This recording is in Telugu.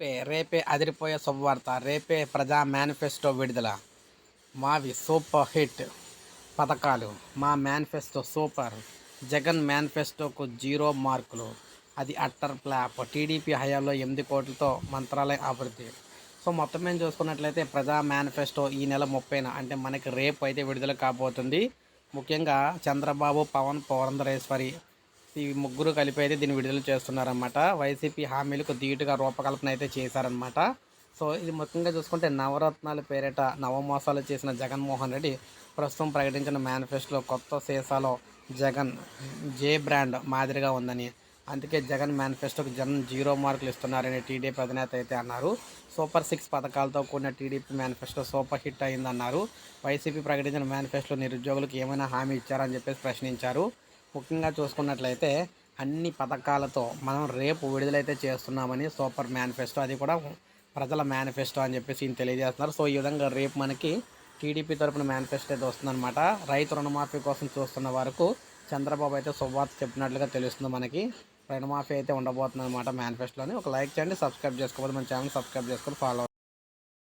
రేపే రేపే అదిరిపోయే శుభవార్త రేపే ప్రజా మేనిఫెస్టో విడుదల. మావి సూపర్ హిట్ పథకాలు. మా మేనిఫెస్టో సూపర్. జగన్ మేనిఫెస్టోకు జీరో మార్కులు. అది అట్టర్ ప్లాప్ టీడీపీ హయాంలో ఎనిమిది కోట్లతో మంత్రాలయ అభివృద్ధి. సో మొత్తం మేము చూసుకున్నట్లయితే ప్రజా మేనిఫెస్టో ఈ నెల ముప్పైన అంటే మనకి రేపు అయితే విడుదల కాబోతుంది. ముఖ్యంగా చంద్రబాబు పవన్ పౌరంధరేశ్వరి ఈ ముగ్గురు కలిపి అయితే దీన్ని విడుదల చేస్తున్నారన్నమాట. వైసీపీ హామీలకు ధీటుగా రూపకల్పన అయితే చేశారనమాట సో ఇది ముఖ్యంగా చూసుకుంటే నవరత్నాల పేరిట నవమోసాలు చేసిన జగన్మోహన్ రెడ్డి ప్రస్తుతం ప్రకటించిన మేనిఫెస్టోలో కొత్త సీసాలో జగన్ జే బ్రాండ్ మాదిరిగా ఉందని. అందుకే జగన్ మేనిఫెస్టోకి జగన్ జీరో మార్కులు ఇస్తున్నారని టీడీపీ అధినేత అయితే అన్నారు. సూపర్ సిక్స్ పథకాలతో కూడిన టీడీపీ మేనిఫెస్టో సూపర్ హిట్ అయిందన్నారు. వైసీపీ ప్రకటించిన మేనిఫెస్టోలో నిరుద్యోగులకు ఏమైనా హామీ ఇచ్చారని చెప్పేసి ప్రశ్నించారు. ముఖ్యంగా చూసుకున్నట్లయితే అన్ని పథకాలతో మనం రేపు విడుదలైతే చేస్తున్నామని సూపర్ మేనిఫెస్టో అది కూడా ప్రజల మేనిఫెస్టో అని చెప్పేసి ఈయన తెలియజేస్తున్నారు. సో ఈ విధంగా రేపు మనకి టీడీపీ తరపున మేనిఫెస్టో అయితే వస్తుందన్నమాట. రైతు రుణమాఫీ కోసం చూస్తున్న వరకు చంద్రబాబు అయితే శుభవార్త చెప్పినట్లుగా తెలుస్తుంది మనకి. రుణమాఫీ అయితే ఉండబోతుంది అనమాట మేనిఫెస్టోని ఒక లైక్ చేయండి సబ్స్క్రైబ్ చేసుకోవాలి మన ఛానల్ సబ్స్క్రైబ్ చేసుకొని ఫాలో